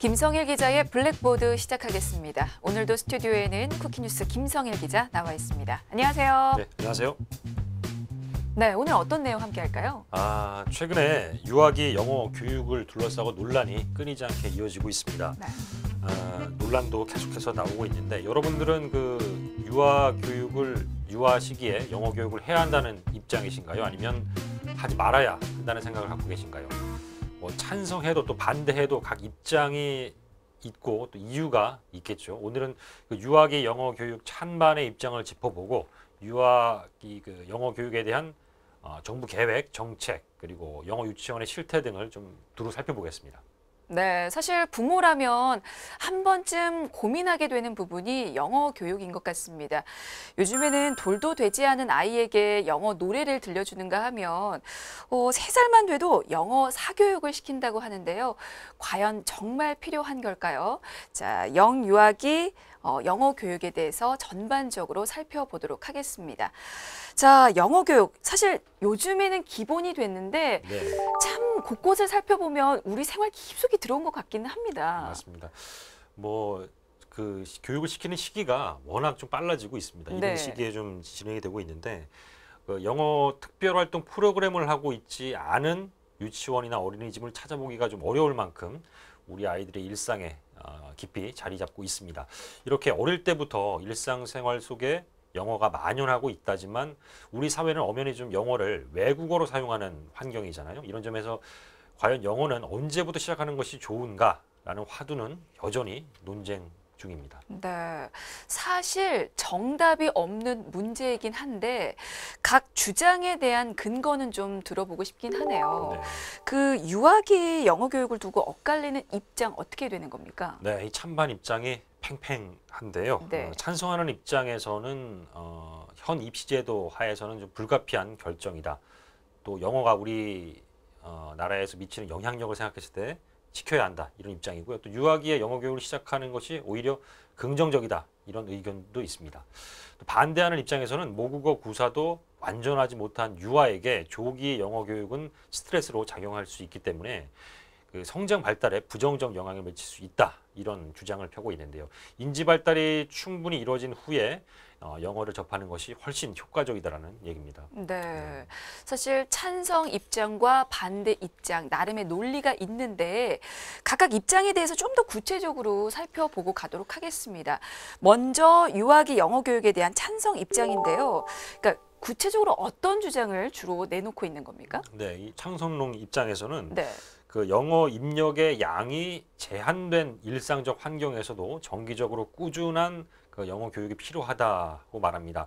김성일 기자의 블랙보드 시작하겠습니다. 오늘도 스튜디오에는 쿠키뉴스 김성일 기자 나와 있습니다. 안녕하세요. 네, 안녕하세요. 네, 오늘 어떤 내용 함께 할까요? 아, 최근에 유아기 영어 교육을 둘러싸고 논란이 끊이지 않게 이어지고 있습니다. 네. 아, 논란도 계속해서 나오고 있는데 여러분들은 그 유아 교육을 유아 시기에 영어 교육을 해야 한다는 입장이신가요? 아니면 하지 말아야 한다는 생각을 갖고 계신가요? 뭐 찬성해도 또 반대해도 각 입장이 있고 또 이유가 있겠죠. 오늘은 그 유아기 영어 교육 찬반의 입장을 짚어보고 유아기 그 영어 교육에 대한 어, 정부 계획, 정책 그리고 영어 유치원의 실태 등을 좀 두루 살펴보겠습니다. 네, 사실 부모라면 한 번쯤 고민하게 되는 부분이 영어 교육인 것 같습니다. 요즘에는 돌도 되지 않은 아이에게 영어 노래를 들려주는가 하면 어, 세 살만 돼도 영어 사교육을 시킨다고 하는데요. 과연 정말 필요한 걸까요? 자, 영유아기 어, 영어 교육에 대해서 전반적으로 살펴보도록 하겠습니다. 자, 영어 교육 사실 요즘에는 기본이 됐는데 네. 참 곳곳을 살펴보면 우리 생활 깊숙이 들어온 것 같기는 합니다. 맞습니다. 뭐 그 교육을 시키는 시기가 워낙 좀 빨라지고 있습니다. 이런 네. 시기에 좀 진행이 되고 있는데 그 영어 특별활동 프로그램을 하고 있지 않은 유치원이나 어린이집을 찾아보기가 좀 어려울 만큼 우리 아이들의 일상에 어, 깊이 자리 잡고 있습니다. 이렇게 어릴 때부터 일상생활 속에 영어가 만연하고 있다지만 우리 사회는 엄연히 좀 영어를 외국어로 사용하는 환경이잖아요. 이런 점에서 과연 영어는 언제부터 시작하는 것이 좋은가라는 화두는 여전히 논쟁 중입니다. 네. 사실 정답이 없는 문제이긴 한데 각 주장에 대한 근거는 좀 들어보고 싶긴 하네요. 네. 그 유아기 영어 교육을 두고 엇갈리는 입장 어떻게 되는 겁니까? 네, 이 찬반 입장이 팽팽한데요. 네. 어, 찬성하는 입장에서는 어, 현 입시제도 하에서는 좀 불가피한 결정이다. 또 영어가 우리 어, 나라에서 미치는 영향력을 생각했을 때 지켜야 한다 이런 입장이고요. 또 유아기에 영어 교육을 시작하는 것이 오히려 긍정적이다 이런 의견도 있습니다. 또 반대하는 입장에서는 모국어 구사도 완전하지 못한 유아에게 조기 영어 교육은 스트레스로 작용할 수 있기 때문에 그 성장 발달에 부정적 영향을 미칠 수 있다 이런 주장을 펴고 있는데요. 인지 발달이 충분히 이루어진 후에 어, 영어를 접하는 것이 훨씬 효과적이다라는 얘기입니다. 네. 사실 찬성 입장과 반대 입장 나름의 논리가 있는데 각각 입장에 대해서 좀 더 구체적으로 살펴보고 가도록 하겠습니다. 먼저 유아기 영어 교육에 대한 찬성 입장인데요. 그러니까 구체적으로 어떤 주장을 주로 내놓고 있는 겁니까? 네, 이 창선롱 입장에서는 네. 그 영어 입력의 양이 제한된 일상적 환경에서도 정기적으로 꾸준한 그 영어 교육이 필요하다고 말합니다.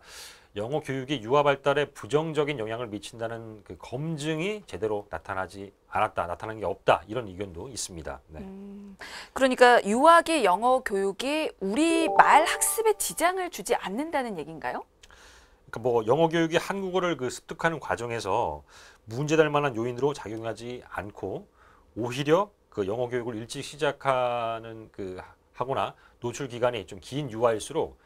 영어 교육이 유아 발달에 부정적인 영향을 미친다는 그 검증이 제대로 나타나지 않았다, 나타난 게 없다 이런 의견도 있습니다. 네. 음, 그러니까 유아기 영어 교육이 우리 말 학습에 지장을 주지 않는다는 얘기인가요? 그러니까 뭐 영어 교육이 한국어를 그 습득하는 과정에서 문제될 만한 요인으로 작용하지 않고 오히려 그 영어 교육을 일찍 시작하는 그 하거나 노출 기간이 좀 긴 유아일수록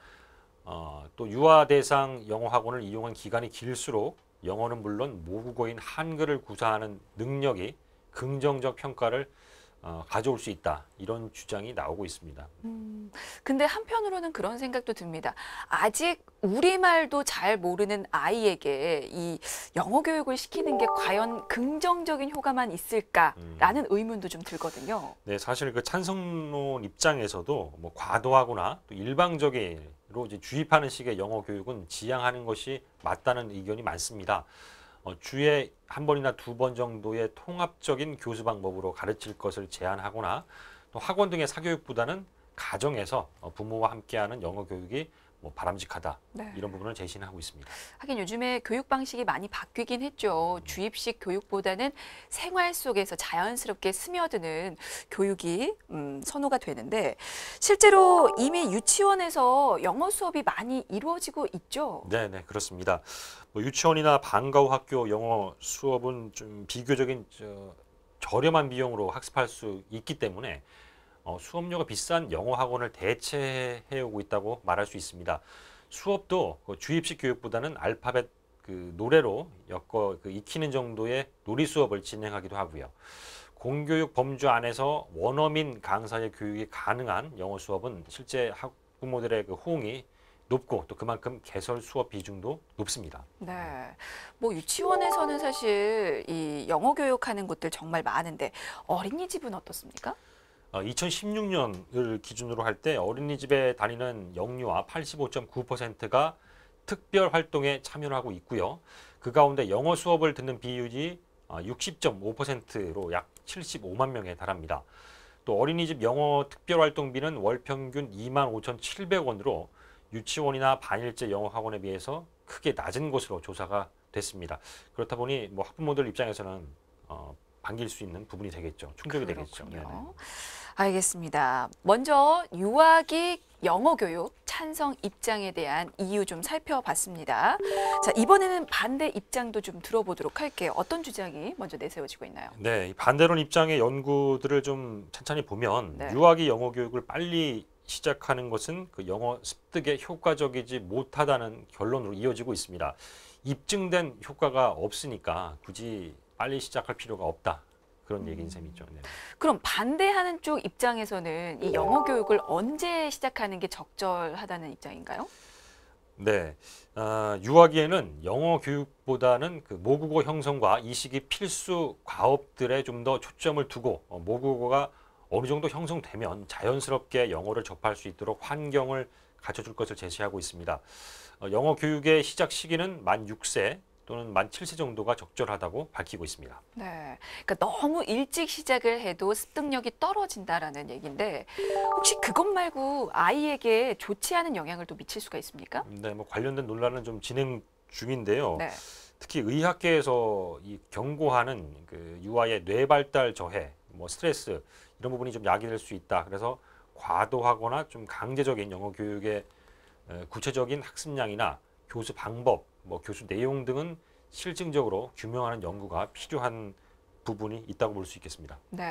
어, 또 유아 대상 영어 학원을 이용한 기간이 길수록 영어는 물론 모국어인 한글을 구사하는 능력이 긍정적 평가를 어, 가져올 수 있다 이런 주장이 나오고 있습니다. 음, 근데 한편으로는 그런 생각도 듭니다. 아직 우리말도 잘 모르는 아이에게 이 영어 교육을 시키는 게 과연 긍정적인 효과만 있을까라는 의문도 좀 들거든요. 네, 사실 그 찬성론 입장에서도 뭐 과도하거나 또 일방적으로 이제 주입하는 식의 영어 교육은 지양하는 것이 맞다는 의견이 많습니다. 어, 주에 한 번이나 두 번 정도의 통합적인 교수 방법으로 가르칠 것을 제한하거나 또 학원 등의 사교육보다는 가정에서 어, 부모와 함께하는 영어 교육이 뭐 바람직하다 네. 이런 부분을 제시하고 있습니다. 하긴 요즘에 교육 방식이 많이 바뀌긴 했죠. 주입식 교육보다는 생활 속에서 자연스럽게 스며드는 교육이 음, 선호가 되는데 실제로 이미 유치원에서 영어 수업이 많이 이루어지고 있죠. 네, 네, 그렇습니다. 뭐 유치원이나 방과후 학교 영어 수업은 좀 비교적인 저, 저렴한 비용으로 학습할 수 있기 때문에 어, 수업료가 비싼 영어 학원을 대체해 오고 있다고 말할 수 있습니다. 수업도 그 주입식 교육보다는 알파벳 그 노래로 엮어 그 익히는 정도의 놀이 수업을 진행하기도 하고요. 공교육 범주 안에서 원어민 강사의 교육이 가능한 영어 수업은 실제 학부모들의 그 호응이 높고 또 그만큼 개설 수업 비중도 높습니다. 네. 뭐 유치원에서는 사실 이 영어 교육하는 곳들 정말 많은데 어린이집은 어떻습니까? 어, 2016년을 기준으로 할 때 어린이집에 다니는 영유아 85.9%가 특별 활동에 참여를 하고 있고요. 그 가운데 영어 수업을 듣는 비율이 어, 60.5%로 약 75만 명에 달합니다. 또 어린이집 영어 특별 활동비는 월 평균 2만 5,700원으로 유치원이나 반일제 영어 학원에 비해서 크게 낮은 것으로 조사가 됐습니다. 그렇다 보니 뭐 학부모들 입장에서는 어, 반길 수 있는 부분이 되겠죠. 되겠죠. 그렇군요. 네네. 알겠습니다. 먼저 유아기 영어 교육 찬성 입장에 대한 이유 좀 살펴봤습니다. 자, 이번에는 반대 입장도 좀 들어보도록 할게요. 어떤 주장이 먼저 내세워지고 있나요? 네, 이 반대론 입장의 연구들을 좀 찬찬히 보면 네. 유아기 영어 교육을 빨리 시작하는 것은 그 영어 습득에 효과적이지 못하다는 결론으로 이어지고 있습니다. 입증된 효과가 없으니까 굳이 빨리 시작할 필요가 없다. 그런 음. 얘기인 셈이죠. 네. 그럼 반대하는 쪽 입장에서는 이 영어 교육을 언제 시작하는 게 적절하다는 입장인가요? 네, 어, 유아기에는 영어 교육보다는 그 모국어 형성과 이 시기 필수 과업들에 좀 더 초점을 두고 어, 모국어가 어느 정도 형성되면 자연스럽게 영어를 접할 수 있도록 환경을 갖춰줄 것을 제시하고 있습니다. 어, 영어 교육의 시작 시기는 만 6세 또는 만 7세 정도가 적절하다고 밝히고 있습니다. 네. 그러니까 너무 일찍 시작을 해도 습득력이 떨어진다라는 얘기인데 혹시 그것 말고 아이에게 좋지 않은 영향을 또 미칠 수가 있습니까? 네, 뭐 관련된 논란은 좀 진행 중인데요. 네. 특히 의학계에서 이 경고하는 그 유아의 뇌 발달 저해, 뭐 스트레스 이런 부분이 좀 야기될 수 있다. 그래서 과도하거나 좀 강제적인 영어 교육의 에, 구체적인 학습량이나 교수 방법, 뭐 교수 내용 등은 실증적으로 규명하는 연구가 필요한 부분이 있다고 볼 수 있겠습니다. 네,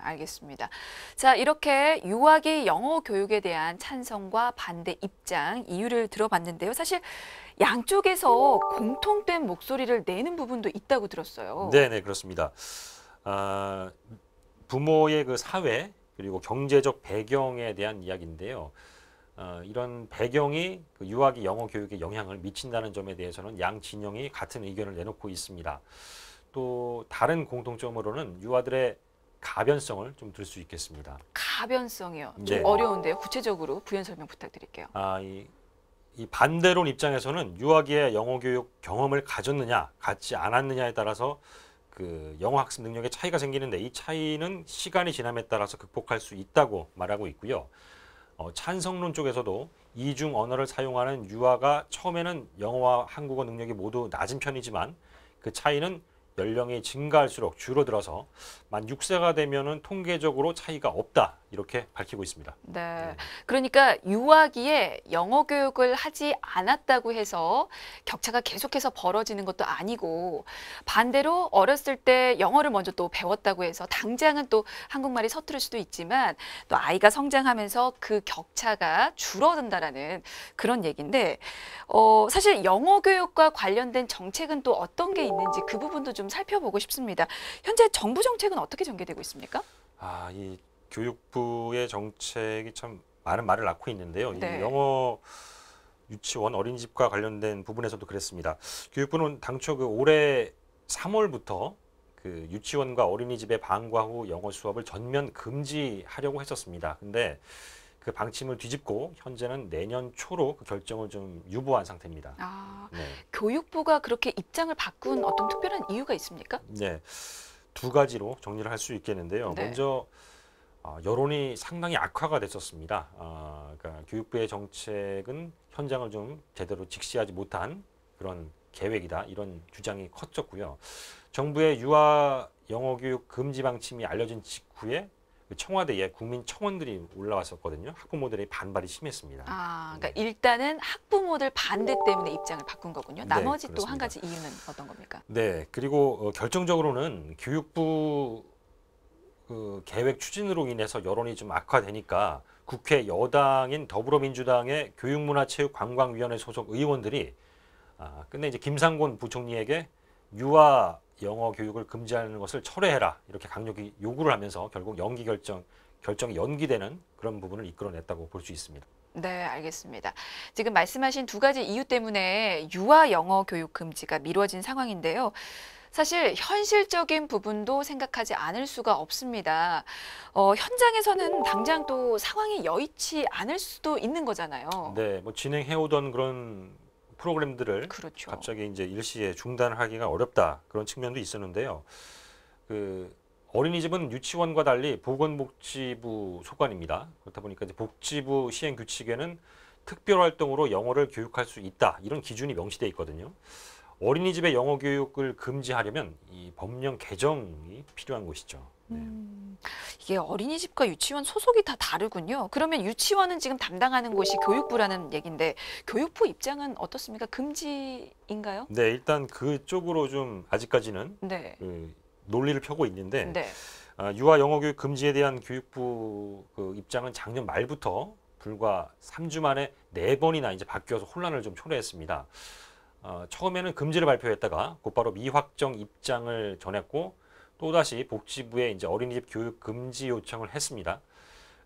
알겠습니다. 자, 이렇게 유아기 영어 교육에 대한 찬성과 반대 입장, 이유를 들어봤는데요. 사실 양쪽에서 공통된 목소리를 내는 부분도 있다고 들었어요. 네, 네, 그렇습니다. 아, 부모의 그 사회 그리고 경제적 배경에 대한 이야기인데요. 어, 이런 배경이 그 유아기 영어 교육에 영향을 미친다는 점에 대해서는 양 진영이 같은 의견을 내놓고 있습니다. 또 다른 공통점으로는 유아들의 가변성을 좀 들 수 있겠습니다. 가변성이요. 좀 네. 어려운데요. 구체적으로 부연 설명 부탁드릴게요. 아, 이, 이 반대론 입장에서는 유아기의 영어 교육 경험을 가졌느냐, 갖지 않았느냐에 따라서 그 영어 학습 능력에 차이가 생기는데 이 차이는 시간이 지남에 따라서 극복할 수 있다고 말하고 있고요. 어, 찬성론 쪽에서도 이중 언어를 사용하는 유아가 처음에는 영어와 한국어 능력이 모두 낮은 편이지만 그 차이는 연령이 증가할수록 줄어들어서 만 6세가 되면 은 통계적으로 차이가 없다 이렇게 밝히고 있습니다. 네. 그러니까 유아기에 영어 교육을 하지 않았다고 해서 격차가 계속해서 벌어지는 것도 아니고 반대로 어렸을 때 영어를 먼저 또 배웠다고 해서 당장은 또 한국말이 서투를 수도 있지만 또 아이가 성장하면서 그 격차가 줄어든다라는 그런 얘기인데 어 사실 영어 교육과 관련된 정책은 또 어떤 게 있는지 그 부분도 좀 살펴보고 싶습니다. 현재 정부 정책은 어떻게 전개되고 있습니까? 아, 이 교육부의 정책이 참 많은 말을 낳고 있는데요. 네. 이 영어 유치원 어린이집과 관련된 부분에서도 그랬습니다. 교육부는 당초 그 올해 3월부터 그 유치원과 어린이집의 방과 후 영어 수업을 전면 금지하려고 했었습니다. 근데 그 방침을 뒤집고 현재는 내년 초로 그 결정을 좀 유보한 상태입니다. 아, 네. 교육부가 그렇게 입장을 바꾼 어떤 특별한 이유가 있습니까? 네, 두 가지로 정리를 할 수 있겠는데요. 네. 먼저 어, 여론이 상당히 악화가 됐었습니다. 어, 그러니까 교육부의 정책은 현장을 좀 제대로 직시하지 못한 그런 계획이다 이런 주장이 컸었고요. 정부의 유아 영어 교육 금지 방침이 알려진 직후에 그 청와대에 국민 청원들이 올라왔었거든요. 학부모들의 반발이 심했습니다. 아, 그러니까 일단은 학부모들 반대 때문에 입장을 바꾼 거군요. 네, 나머지 또한 그렇습니다. 가지 이유는 어떤 겁니까? 네, 그리고 어, 결정적으로는 교육부 그 계획 추진으로 인해서 여론이 좀 악화되니까 국회 여당인 더불어민주당의 교육문화체육관광위원회 소속 의원들이 아, 끝내 이제 김상곤 부총리에게 유아 영어 교육을 금지하는 것을 철회해라 이렇게 강력히 요구를 하면서 결국 연기 결정 결정이 연기되는 그런 부분을 이끌어냈다고 볼 수 있습니다. 네, 알겠습니다. 지금 말씀하신 두 가지 이유 때문에 유아 영어 교육 금지가 미뤄진 상황인데요. 사실 현실적인 부분도 생각하지 않을 수가 없습니다. 어, 현장에서는 당장 또 상황이 여의치 않을 수도 있는 거잖아요. 네, 뭐 진행해 오던 그런 프로그램들을 그렇죠. 갑자기 이제 일시에 중단하기가 어렵다 그런 측면도 있었는데요. 그 어린이집은 유치원과 달리 보건복지부 소관입니다. 그렇다 보니까 이제 복지부 시행 규칙에는 특별 활동으로 영어를 교육할 수 있다 이런 기준이 명시돼 있거든요. 어린이집의 영어 교육을 금지하려면 이 법령 개정이 필요한 것이죠. 네. 음, 이게 어린이집과 유치원 소속이 다 다르군요. 그러면 유치원은 지금 담당하는 곳이 교육부라는 얘기인데 교육부 입장은 어떻습니까? 금지인가요? 네, 일단 그쪽으로 좀 아직까지는 네. 그 논리를 펴고 있는데 네. 아, 유아 영어 교육 금지에 대한 교육부 그 입장은 작년 말부터 불과 3주 만에 네 번이나 이제 바뀌어서 혼란을 좀 초래했습니다. 어, 처음에는 금지를 발표했다가 곧바로 미확정 입장을 전했고 또다시 복지부에 이제 어린이집 교육 금지 요청을 했습니다.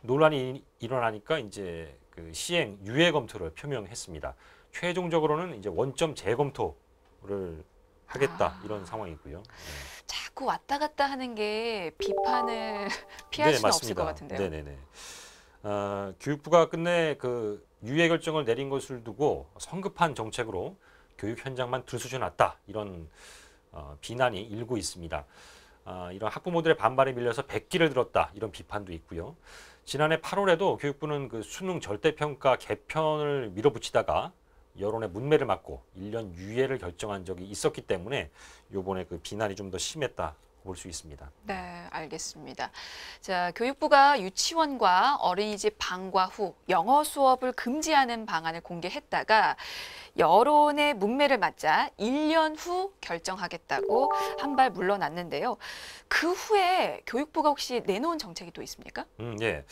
논란이 일어나니까 이제 그 시행 유예 검토를 표명했습니다. 최종적으로는 이제 원점 재검토를 하겠다 아. 이런 상황이고요. 네. 자꾸 왔다 갔다 하는 게 비판을 피할 수는 없을 것 같은데요. 네, 네네네. 어, 교육부가 끝내 그 유예 결정을 내린 것을 두고 성급한 정책으로 교육 현장만 들쑤셔놨다 이런 어, 비난이 일고 있습니다. 아, 이런 학부모들의 반발에 밀려서 백기를 들었다 이런 비판도 있고요. 지난해 8월에도 교육부는 그 수능 절대평가 개편을 밀어붙이다가 여론의 문매를 맞고 1년 유예를 결정한 적이 있었기 때문에 요번에 그 비난이 좀 더 심했다 볼 수 있습니다. 네, 알겠습니다. 자, 교육부가 유치원과 어린이집 방과 후 영어 수업을 금지하는 방안을 공개했다가 여론의 문매를 맞자 1년 후 결정하겠다고 한 발 물러났는데요. 그 후에 교육부가 혹시 내놓은 정책이 또 있습니까? 음, 예.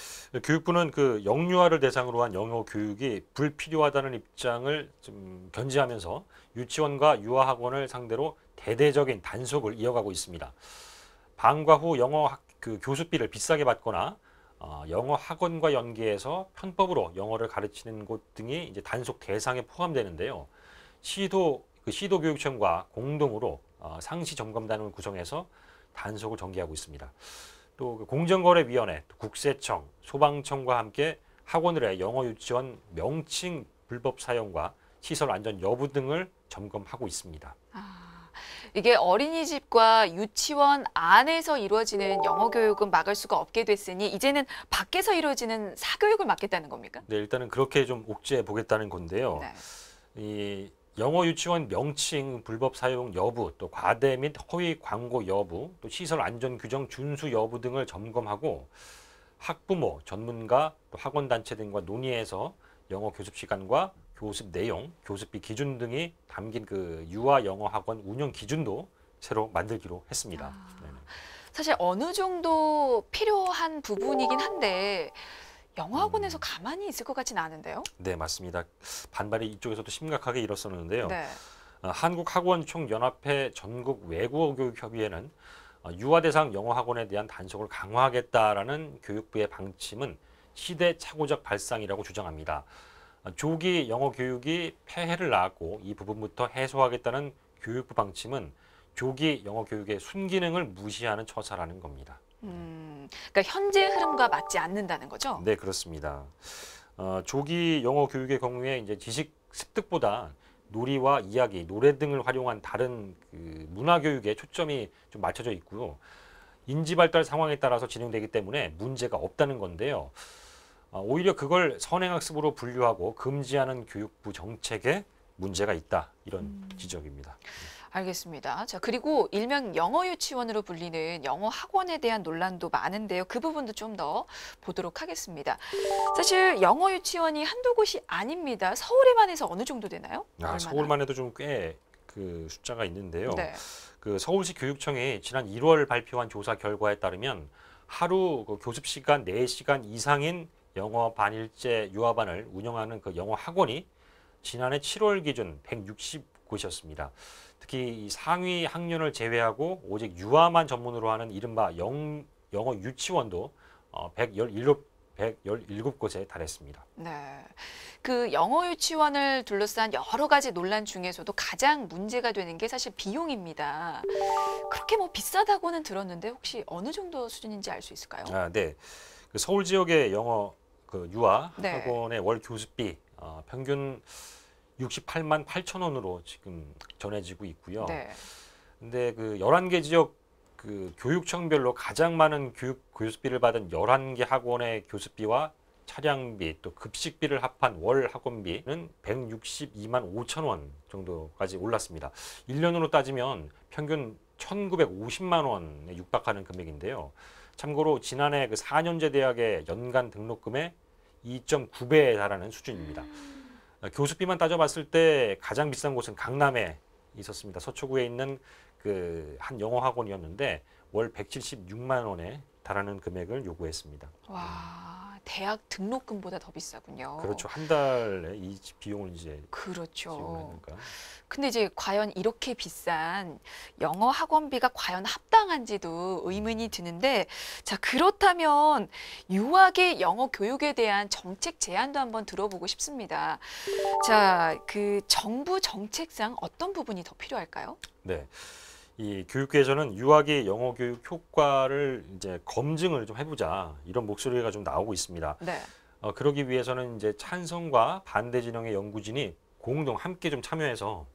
교육부는 그 영유아를 대상으로 한 영어 교육이 불필요하다는 입장을 좀 견지하면서 유치원과 유아학원을 상대로 대대적인 단속을 이어가고 있습니다. 방과 후 영어 학, 그 교수비를 비싸게 받거나 어, 영어 학원과 연계해서 편법으로 영어를 가르치는 곳 등이 이제 단속 대상에 포함되는데요. 시도 그 시도 교육청과 공동으로 어, 상시 점검단을 구성해서 단속을 전개하고 있습니다. 또 그 공정거래위원회, 또 국세청, 소방청과 함께 학원들의 영어 유치원 명칭 불법 사용과 시설 안전 여부 등을 점검하고 있습니다. 아, 이게 어린이집과 유치원 안에서 이루어지는 영어 교육은 막을 수가 없게 됐으니 이제는 밖에서 이루어지는 사교육을 막겠다는 겁니까? 네, 일단은 그렇게 좀 옥죄해 보겠다는 건데요. 네. 이 영어 유치원 명칭 불법 사용 여부, 또 과대 및 허위 광고 여부, 또 시설 안전 규정 준수 여부 등을 점검하고 학부모, 전문가, 또 학원 단체 등과 논의해서 영어 교습 시간과 교습 내용, 교습비 기준 등이 담긴 그 유아 영어 학원 운영 기준도 새로 만들기로 했습니다. 아. 사실 어느 정도 필요한 부분이긴 한데 영어 학원에서 가만히 있을 것 같지는 않은데요. 네, 맞습니다. 반발이 이쪽에서도 심각하게 일었었는데요. 네. 어, 한국학원총연합회 전국 외국어교육협의회는 어, 유아 대상 영어 학원에 대한 단속을 강화하겠다라는 교육부의 방침은 시대착오적 발상이라고 주장합니다. 어, 조기 영어 교육이 폐해를 낳았고 이 부분부터 해소하겠다는 교육부 방침은 조기 영어 교육의 순기능을 무시하는 처사라는 겁니다. 음, 그러니까 현재 흐름과 맞지 않는다는 거죠. 네, 그렇습니다. 어, 조기 영어 교육의 경우에 이제 지식 습득보다 놀이와 이야기, 노래 등을 활용한 다른 그 문화 교육에 초점이 좀 맞춰져 있고요. 인지 발달 상황에 따라서 진행되기 때문에 문제가 없다는 건데요. 어, 오히려 그걸 선행학습으로 분류하고 금지하는 교육부 정책에 문제가 있다 이런 지적입니다. 알겠습니다. 자, 그리고 일명 영어 유치원으로 불리는 영어 학원에 대한 논란도 많은데요. 그 부분도 좀 더 보도록 하겠습니다. 사실 영어 유치원이 한두 곳이 아닙니다. 서울에만 해서 어느 정도 되나요? 아? 서울만 해도 좀 꽤 그 숫자가 있는데요. 네. 그 서울시 교육청이 지난 1월 발표한 조사 결과에 따르면 하루 그 교습 시간 4시간 이상인 영어 반일제 유아반을 운영하는 그 영어 학원이 지난해 7월 기준 160곳이었습니다. 특히 이 상위 학년을 제외하고 오직 유아만 전문으로 하는 이른바 영, 영어 유치원도 어, 117, 117곳에 달했습니다. 네. 그 영어 유치원을 둘러싼 여러 가지 논란 중에서도 가장 문제가 되는 게 사실 비용입니다. 그렇게 뭐 비싸다고는 들었는데 혹시 어느 정도 수준인지 알 수 있을까요? 아, 네. 그 서울 지역의 영어 그 유아 네. 학원의 월 교습비 어, 평균 68만 8천 원으로 지금 전해지고 있고요. 네. 근데 그 11개 지역 그 교육청별로 가장 많은 교육 교습비를 받은 11개 학원의 교습비와 차량비 또 급식비를 합한 월 학원비는 162만 5천 원 정도까지 올랐습니다. 1년으로 따지면 평균 1,950만 원에 육박하는 금액인데요. 참고로 지난해 그 4년제 대학의 연간 등록금의 2.9배에 달하는 수준입니다. 어, 교습비만 따져봤을 때 가장 비싼 곳은 강남에 있었습니다. 서초구에 있는 그 한 영어 학원이었는데 월 176만 원에 달하는 금액을 요구했습니다. 와, 대학 등록금보다 더 비싸군요. 그렇죠. 한 달에 이 비용을 이제 그렇죠. 근데 이제 과연 이렇게 비싼 영어 학원비가 과연 합당한지도 의문이 드는데 자 그렇다면 유학의 영어 교육에 대한 정책 제안도 한번 들어보고 싶습니다. 자 그 정부 정책상 어떤 부분이 더 필요할까요? 네. 이 교육계에서는 유학의 영어 교육 효과를 이제 검증을 좀 해보자 이런 목소리가 좀 나오고 있습니다. 네. 어, 그러기 위해서는 이제 찬성과 반대 진영의 연구진이 공동 함께 좀 참여해서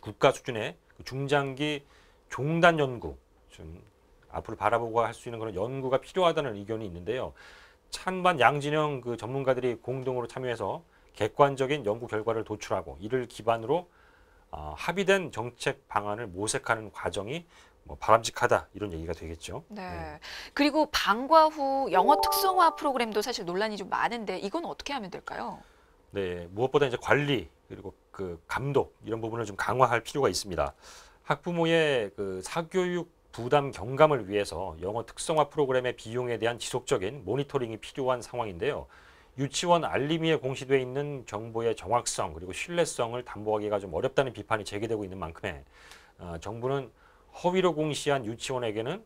국가 수준의 그 중장기 종단 연구 좀 앞으로 바라보고 할 수 있는 그런 연구가 필요하다는 의견이 있는데요. 찬반 양진영 그 전문가들이 공동으로 참여해서 객관적인 연구 결과를 도출하고 이를 기반으로 어, 합의된 정책 방안을 모색하는 과정이 뭐 바람직하다 이런 얘기가 되겠죠. 네. 그리고 방과 후 영어 특성화 프로그램도 사실 논란이 좀 많은데 이건 어떻게 하면 될까요? 네, 무엇보다 이제 관리 그리고 그 감독 이런 부분을 좀 강화할 필요가 있습니다. 학부모의 그 사교육 부담 경감을 위해서 영어 특성화 프로그램의 비용에 대한 지속적인 모니터링이 필요한 상황인데요. 유치원 알림위에 공시돼 있는 정보의 정확성 그리고 신뢰성을 담보하기가 좀 어렵다는 비판이 제기되고 있는 만큼에 어, 정부는 허위로 공시한 유치원에게는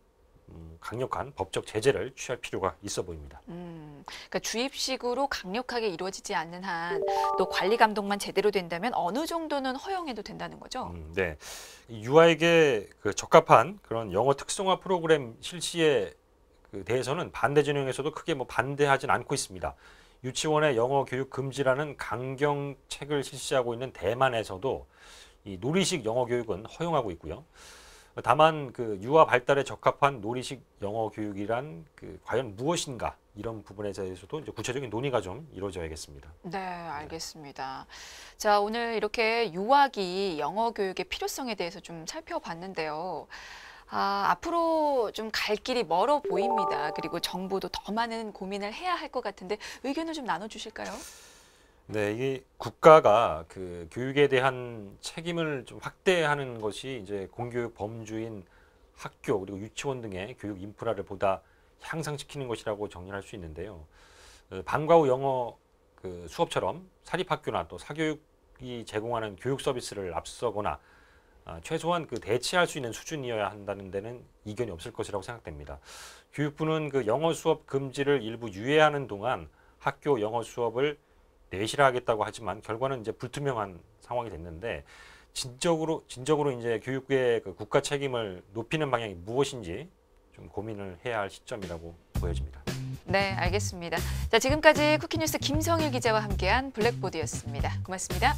음, 강력한 법적 제재를 취할 필요가 있어 보입니다. 음, 그러니까 주입식으로 강력하게 이루어지지 않는 한 또 관리 감독만 제대로 된다면 어느 정도는 허용해도 된다는 거죠. 음, 네. 이 유아에게 그 적합한 그런 영어 특성화 프로그램 실시에 그 대해서는 반대 진영에서도 크게 뭐 반대하진 않고 있습니다. 유치원의 영어 교육 금지라는 강경책을 실시하고 있는 대만에서도 이 놀이식 영어 교육은 허용하고 있고요. 다만 그 유아 발달에 적합한 놀이식 영어 교육이란 그 과연 무엇인가 이런 부분에 대해서도 이제 구체적인 논의가 좀 이루어져야겠습니다. 네, 알겠습니다. 자, 오늘 이렇게 유학이 영어 교육의 필요성에 대해서 좀 살펴봤는데요. 아, 앞으로 좀 갈 길이 멀어 보입니다. 그리고 정부도 더 많은 고민을 해야 할 것 같은데 의견을 좀 나눠주실까요? 네, 이게 국가가 그 교육에 대한 책임을 좀 확대하는 것이 이제 공교육 범주인 학교 그리고 유치원 등의 교육 인프라를 보다 향상시키는 것이라고 정리할 수 있는데요. 그 방과 후 영어 그 수업처럼 사립학교나 또 사교육이 제공하는 교육 서비스를 앞서거나 아, 최소한 그 대체할 수 있는 수준이어야 한다는 데는 이견이 없을 것이라고 생각됩니다. 교육부는 그 영어 수업 금지를 일부 유예하는 동안 학교 영어 수업을 내실화하겠다고 하지만 결과는 이제 불투명한 상황이 됐는데 진적으로 진적으로 이제 교육부의 그 국가 책임을 높이는 방향이 무엇인지 좀 고민을 해야 할 시점이라고 보여집니다. 네, 알겠습니다. 자, 지금까지 쿠키뉴스 김성일 기자와 함께한 블랙보드였습니다. 고맙습니다.